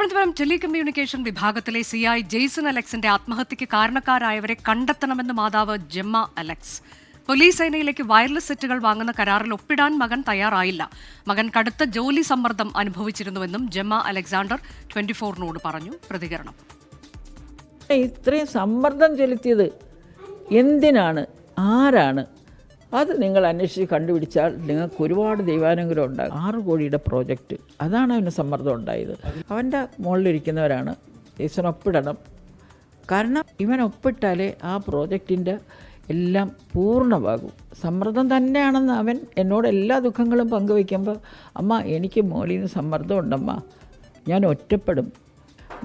Thiruvananthapuram telecommunication വിഭാഗത്തിലെ C I Jaison അലക്സിന്റെ ആത്മഹത്യക്ക് കാരണക്കാരായവരെ കണ്ടെത്തണമെന്ന് മാതാവ് ജെമ്മ അലക്സ്. പോലീസ് സേനയിലേക്ക് വയർലെസ് സെറ്റുകൾ വാങ്ങുന്ന കരാറിൽ ഒപ്പിടാൻ മകൻ തയ്യാറായില്ല. മകൻ കടുത്ത ജോലി സമ്മർദ്ദം അനുഭവിച്ചിരുന്നുവെന്നും ജെമ്മ അലക്സാണ്ടർ ട്വന്റി ഫോറിനോട് പറഞ്ഞു. പ്രതികരണം. ഇത്രയും സമ്മർദ്ദം ചെലുത്തിയത് എന്തിനാണ്? ആരാണ്? അത് നിങ്ങൾ അന്വേഷിച്ച് കണ്ടുപിടിച്ചാൽ നിങ്ങൾക്ക് ഒരുപാട് ദൈവാനുഗ്രഹം ഉണ്ടാകും. ആറ് കോടിയുടെ പ്രോജക്റ്റ്. അതാണ് അവന് സമ്മർദ്ദം ഉണ്ടായത്. അവന്റെ മുകളിലിരിക്കുന്നവരാണ്. ഈശ്വരൻ ഒപ്പിടണം. കാരണം ഇവൻ ഒപ്പിട്ടാലേ ആ പ്രോജക്റ്റിന്റെ എല്ലാം പൂർണമാകും. സമ്മർദ്ദം തന്നെയാണെന്ന് അവൻ എന്നോട് എല്ലാ ദുഃഖങ്ങളും പങ്കുവയ്ക്കുമ്പോൾ അമ്മ എനിക്ക് മുകളിൽ നിന്ന് സമ്മർദ്ദം ഉണ്ടമ്മ. ഞാൻ ഒറ്റപ്പെടും.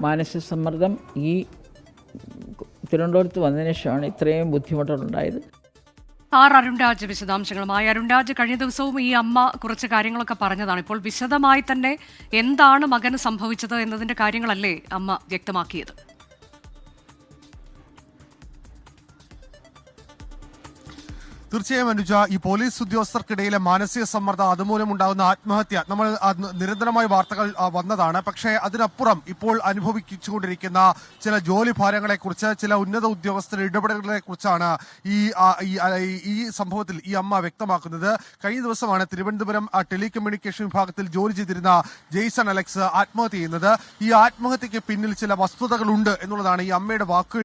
മാനസിക സമ്മർദ്ദം ഈ തിരുവനന്തപുരത്ത് വന്നതിന് ശേഷമാണ് ഇത്രയും ബുദ്ധിമുട്ടുണ്ടായത് ആർ അരുൺരാജ് വിശദാംശങ്ങളുമായി. അരുൺരാജ് കഴിഞ്ഞ ദിവസവും ഈ അമ്മ കുറച്ച് കാര്യങ്ങളൊക്കെ പറഞ്ഞതാണ്. ഇപ്പോൾ വിശദമായി തന്നെ എന്താണ് മകന് സംഭവിച്ചത് എന്നതിന്റെ കാര്യങ്ങളല്ലേ അമ്മ വ്യക്തമാക്കിയത്. തീർച്ചയായും അനുജ ഈ പോലീസ് ഉദ്യോഗസ്ഥർക്കിടയിലെ മാനസിക സമ്മർദ്ദം അതുമൂലം ഉണ്ടാകുന്ന ആത്മഹത്യ. നമ്മൾ നിരന്തരമായ വാർത്തകൾ വന്നതാണ്. പക്ഷേ അതിനപ്പുറം ഇപ്പോൾ അനുഭവിച്ചുകൊണ്ടിരിക്കുന്ന ചില ജോലി ഭാരങ്ങളെ കുറിച്ച് ചില ഉന്നത ഉദ്യോഗസ്ഥരുടെ ഇടപെടലുകളെ കുറിച്ചാണ് ഈ ഈ, സംഭവത്തിൽ ഈ അമ്മ വ്യക്തമാക്കുന്നത്. കഴിഞ്ഞ ദിവസമാണ് തിരുവനന്തപുരം ടെലികമ്മ്യൂണിക്കേഷൻ വിഭാഗത്തിൽ ജോലി ചെയ്തിരുന്ന ജെയ്സൺ അലക്സ് ആത്മഹത്യ ചെയ്യുന്നത്. ഈ ആത്മഹത്യക്ക് പിന്നിൽ ചില വസ്തുതകളുണ്ട് എന്നുള്ളതാണ് ഈ അമ്മയുടെ വാക്കുകൾ